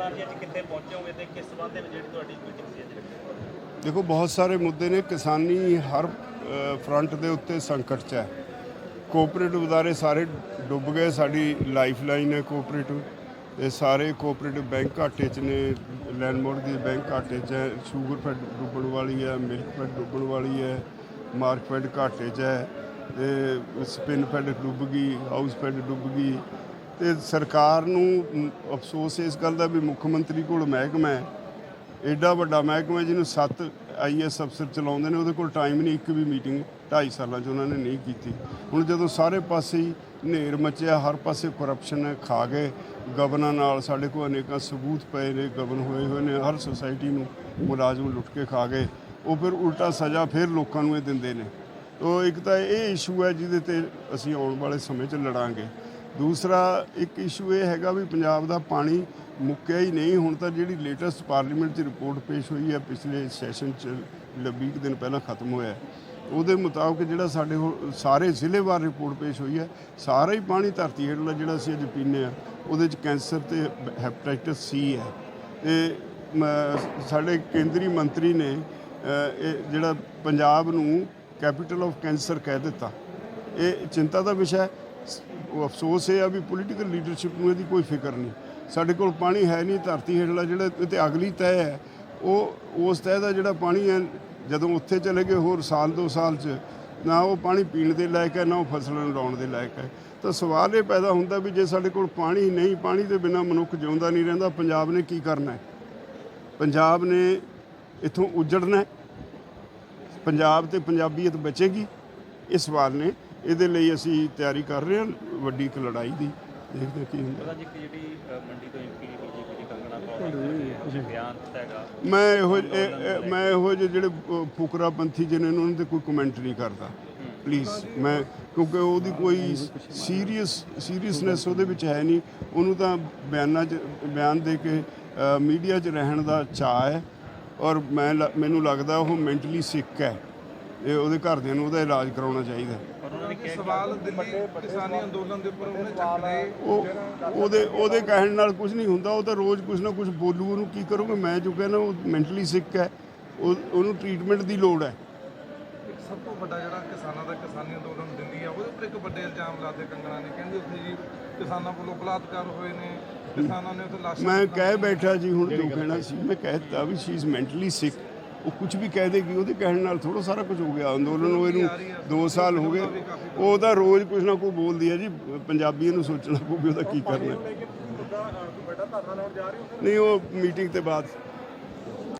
ਪ੍ਰਧਾਨ ਜੀ ਅੱਜ ਕਿੱਥੇ ਪਹੁੰਚੋਗੇ ਤੇ ਕਿਸ ਸੰਬੰਧ ਦੇ ਵਿੱਚ ਜਿਹੜੀ ਤੁਹਾਡੀ ਮੀਟਿੰਗ ਸੀ ਅੱਜ? ਦੇਖੋ, ਬਹੁਤ ਸਾਰੇ ਮੁੱਦੇ ਨੇ। ਕਿਸਾਨੀ ਹਰ ਫਰੰਟ ਦੇ ਉੱਤੇ ਸੰਕਟ 'ਚ ਹੈ। ਕੋਆਪਰੇਟਿਵ ਅਦਾਰੇ ਸਾਰੇ ਡੁੱਬ ਗਏ। ਸਾਡੀ ਲਾਈਫ ਲਾਈਨ ਹੈ ਕੋਆਪਰੇਟਿਵ ਇਹ ਸਾਰੇ ਕੋਆਪਰੇਟਿਵ ਬੈਂਕ ਘਾਟੇ 'ਚ ਨੇ। ਲੈਂਡਮੋਰਡ ਦੀ ਬੈਂਕ ਘਾਟੇ 'ਚ ਹੈ। ਸ਼ੂਗਰ ਫੈਡ ਡੁੱਬਣ ਵਾਲੀ ਹੈ ਮਿਲਕ ਫੈਡ ਡੁੱਬਣ ਵਾਲੀ ਹੈ ਮਾਰਕ ਫੈਡ ਘਾਟੇ 'ਚ ਹੈ। ਤੇ ਸਪਿਨ ਫੈਡ ਡੁੱਬ ਗਈ ਹਾਊਸ ਫੈਡ ਡੁੱਬ ਗਈ। ਤੇ ਸਰਕਾਰ ਨੂੰ ਅਫਸੋਸ ਇਸ ਗੱਲ ਦਾ ਵੀ ਮੁੱਖ ਮੰਤਰੀ ਕੋਲ ਮਹਿਕਮਾ ਹੈ। ਐਡਾ ਵੱਡਾ ਮਹਿਕਮਾ ਜਿਹਨੂੰ ਸੱਤ ਆਈਐਸ ਅਫਸਰ ਚਲਾਉਂਦੇ ਨੇ, ਉਹਦੇ ਕੋਲ ਟਾਈਮ ਨਹੀਂ, ਇੱਕ ਵੀ ਮੀਟਿੰਗ 2.5 ਸਾਲਾਂ 'ਚ ਉਹਨਾਂ ਨੇ ਨਹੀਂ ਕੀਤੀ। ਹੁਣ ਜਦੋਂ ਸਾਰੇ ਪਾਸੇ ਹੀ ਹਨੇਰ ਮਚਿਆ, ਹਰ ਪਾਸੇ ਕਰਪਸ਼ਨ ਹੈ ਖਾ ਗਏ ਗਵਨਾਂ ਨਾਲ ਸਾਡੇ ਕੋਲ ਅਨੇਕਾਂ ਸਬੂਤ ਪਏ ਨੇ ਗਵਨ ਹੋਏ ਹੋਏ ਨੇ, ਹਰ ਸੁਸਾਇਟੀ ਨੂੰ ਮੁਲਾਜ਼ਮ ਲੁੱਟ ਕੇ ਖਾ ਗਏ। ਉਹ ਫਿਰ ਉਲਟਾ ਸਜ਼ਾ ਫਿਰ ਲੋਕਾਂ ਨੂੰ ਇਹ ਦਿੰਦੇ ਨੇ। ਉਹ ਇੱਕ ਤਾਂ ਇਹ ਇਸ਼ੂ ਹੈ ਜਿਹਦੇ ਤੇ ਅਸੀਂ ਆਉਣ ਵਾਲੇ ਸਮੇਂ 'ਚ ਲੜਾਂਗੇ। ਦੂਸਰਾ ਇੱਕ ਇਸ਼ੂ ਇਹ ਹੈਗਾ ਵੀ ਪੰਜਾਬ ਦਾ ਪਾਣੀ ਮੁੱਕਿਆ ਹੀ ਨਹੀਂ। ਹੁਣ ਤਾਂ ਜਿਹੜੀ ਲੇਟੈਸਟ ਪਾਰਲੀਮੈਂਟ 'ਚ ਰਿਪੋਰਟ ਪੇਸ਼ ਹੋਈ ਹੈ, ਪਿਛਲੇ ਸੈਸ਼ਨ 'ਚ ਲ- ਵੀਹ ਕੁ ਦਿਨ ਪਹਿਲਾਂ ਖਤਮ ਹੋਇਆ ਉਹਦੇ ਮੁਤਾਬਕ ਜਿਹੜਾ ਸਾਡੇ ਹੁਣ ਸਾਰੇ ਜ਼ਿਲ੍ਹੇਵਾਰ ਰਿਪੋਰਟ ਪੇਸ਼ ਹੋਈ ਹੈ, ਸਾਰਾ ਹੀ ਪਾਣੀ ਧਰਤੀ ਹੇਠਲਾ ਜਿਹੜਾ ਅਸੀਂ ਅੱਜ ਪੀਂਦੇ ਆ ਉਹਦੇ 'ਚ ਕੈਂਸਰ ਤੇ ਹੈਪੇਟਾਈਟਸ ਸੀ ਹੈ। ਤੇ ਸਾਡੇ ਕੇਂਦਰੀ ਮੰਤਰੀ ਨੇ ਇਹ ਜਿਹੜਾ ਪੰਜਾਬ ਨੂੰ ਕੈਪੀਟਲ ਆਫ ਕੈਂਸਰ ਕਹਿ ਦਿੱਤਾ। ਇਹ ਚਿੰਤਾ ਦਾ ਵਿਸ਼ਾ ਹੈ। ਉਹ ਅਫਸੋਸ ਇਹ ਆ ਵੀ ਪੋਲੀਟੀਕਲ ਲੀਡਰਸ਼ਿਪ ਨੂੰ ਇਹਦੀ ਕੋਈ ਫਿਕਰ ਨਹੀਂ। ਸਾਡੇ ਕੋਲ ਪਾਣੀ ਹੈ ਨਹੀਂ, ਧਰਤੀ ਹੇਠਲਾ ਜਿਹੜਾ ਇਹ ਤੇ ਅਗਲੀ ਤੈਅ ਹੈ, ਉਹ ਉਸ ਤੈਅ ਦਾ ਜਿਹੜਾ ਪਾਣੀ ਹੈ, ਜਦੋਂ ਉੱਥੇ ਚਲੇ ਗਏ ਹੋਰ ਸਾਲ ਦੋ ਸਾਲ ਚ, ਨਾ ਉਹ ਪਾਣੀ ਪੀਣ ਦੇ ਲਾਇਕ ਹੈ, ਨਾ ਉਹ ਫਸਲਾਂ ਨੂੰ ਲਾਉਣ ਦੇ ਲਾਇਕ ਹੈ। ਤਾਂ ਸਵਾਲ ਇਹ ਪੈਦਾ ਹੁੰਦਾ ਵੀ ਜੇ ਸਾਡੇ ਕੋਲ ਪਾਣੀ ਨਹੀਂ, ਪਾਣੀ ਦੇ ਬਿਨਾ ਮਨੁੱਖ ਜਿਉਂਦਾ ਨਹੀਂ ਰਹਿੰਦਾ, ਪੰਜਾਬ ਨੇ ਕੀ ਕਰਨਾ ਹੈ? ਪੰਜਾਬ ਨੇ ਇਥੋਂ ਉਜੜਨਾ ਪੰਜਾਬ ਤੇ ਪੰਜਾਬੀਅਤ ਬਚੇਗੀ। ਇਹ ਸਵਾਲ ਨੇ। ਇਹਦੇ ਲਈ ਅਸੀਂ ਤਿਆਰੀ ਕਰ ਰਹੇ ਹਾਂ ਵੱਡੀ ਇੱਕ ਲੜਾਈ ਦੀ। ਦੇਖਦੇ ਹਾਂ ਕੀ ਹੁੰਦਾ। ਪ੍ਰਧਾਨ ਜੀ ਇੱਕ ਜਿਹੜੀ ਅ, ਮੰਡੀ ਤੋਂ ਐਮਪੀ ਬੀਜੇਪੀ ਦੀ ਕੰਗਣਾ ਪਾਉਣਾ ਬਿਆਨ ਦਿੱਤਾ ਹੈਗਾ। ਮੈਂ ਇਹੋ ਇਹ- ਇਹ- ਮੈਂ ਇਹੋ ਜਿਹੇ ਜਿਹੜੇ ਅ, ਫੁਕਰਾਪੰਥੀ ਜਿਹਨੇ ਨੇ ਉਹਨਾਂ ਤੇ ਕੋਈ ਕਮੈਂਟ ਨਹੀਂ ਕਰਦਾ। ਪਲੀਜ਼ ਮੈਂ ਕਿਉਂਕਿ ਉਹਦੀ ਕੋਈ ਸੀਰੀਅਸ ਸੀਰੀਅਸਨੈਸ ਉਹਦੇ ਵਿੱਚ ਹੈ ਨਹੀਂ। ਉਹਨੂੰ ਤਾਂ ਬਿਆਨਾਂ 'ਚ ਬਿਆਨ ਦੇ ਕੇ ਮੀਡੀਆ 'ਚ ਰਹਿਣ ਦਾ ਚਾਅ ਹੈ। ਔਰ ਮੈਂ ਲ- ਮੈਨੂੰ ਲੱਗਦਾ ਉਹ ਮੈਂਟਲੀ ਸਿੱਕ ਹੈ। ਇਹ ਉਹਦੇ ਘਰਦਿਆਂ ਨੂੰ ਉਹਦਾ ਇਲਾਜ ਕਰਾਉਣਾ ਚਾਹੀਦਾ। ਸਵਾਲ ਦਿੱਲੀ ਕਿਸਾਨੀ ਅੰਦੋਲਨ ਦੇ ਉੱਪਰ ਉਹਨੇ ਚੱਕ ਲਏ। ਉਹ ਉਹਦੇ ਉਹਦੇ ਕਹਿਣ ਨਾਲ ਕੁਝ ਨਹੀਂ ਹੁੰਦਾ। ਉਹ ਤਾਂ ਰੋਜ਼ ਕੁਝ ਨਾ ਕੁਝ ਬੋਲੂ। ਉਹਨੂੰ ਕੀ ਕਰੋਗੇ? ਮੈਂ ਜੋ ਕਹਿੰਦਾ ਉਹ ਮੈਂਟਲੀ ਸਿੱਕ ਹੈ। ਉਹ ਉਹਨੂੰ ਟ੍ਰੀਟਮੈਂਟ ਦੀ ਲੋੜ ਹੈ। ਇੱਕ ਸਭ ਤੋਂ ਵੱਡਾ ਜਿਹੜਾ ਕਿਸਾਨਾਂ ਦਾ ਕਿਸਾਨੀ ਅੰਦੋਲਨ ਦਿੱਲੀ ਆ ਉਹਦੇ ਉੱਪਰ ਇੱਕ ਵੱਡੇ ਇਲਜ਼ਾਮ ਲਾਤੇ ਕੰਗਣਾ ਨੇ। ਕਹਿੰਦੇ ਉੱਥੇ ਜੀ ਕਿਸਾਨਾਂ ਵੱਲੋਂ ਬਲਾਤਕਾਰ ਹੋਏ ਨੇ। ਕਿਸਾਨਾਂ ਨੇ ਉੱਥੇ ਲਾਸ਼ਾਂ ਮੈਂ ਕਹਿ ਬੈਠਾ ਜੀ ਹੁਣ ਜੋ ਕਹਿਣਾ ਸੀ ਮੈਂ ਕਹਿ ਦਿੱਤਾ ਵੀ ਸ਼ੀ ਇਜ਼ ਮੈਂਟਲੀ ਸਿਕ ਉਹ ਕੁਝ ਵੀ ਕਹਿ ਦੇਗੀ ਉਹਦੇ ਕਹਿਣ ਨਾਲ ਥੋੜਾ ਸਾਰਾ ਕੁਝ ਹੋ ਗਿਆ ਅੰਦੋਲਨ ਨੂੰ ਇਹਨੂੰ 2 ਸਾਲ ਹੋ ਗਏ ਉਹ ਤਾਂ ਰੋਜ਼ ਕੁਝ ਨਾ ਕੋਈ ਬੋਲਦੀ ਹੈ ਜੀ ਪੰਜਾਬੀਆਂ ਨੂੰ ਸੋਚਣਾ ਪਊ ਵੀ ਉਹਦਾ ਕੀ ਕਰਨਾ। ਨਹੀਂ ਉਹ ਮੀਟਿੰਗ ਤੇ ਬਾਅਦ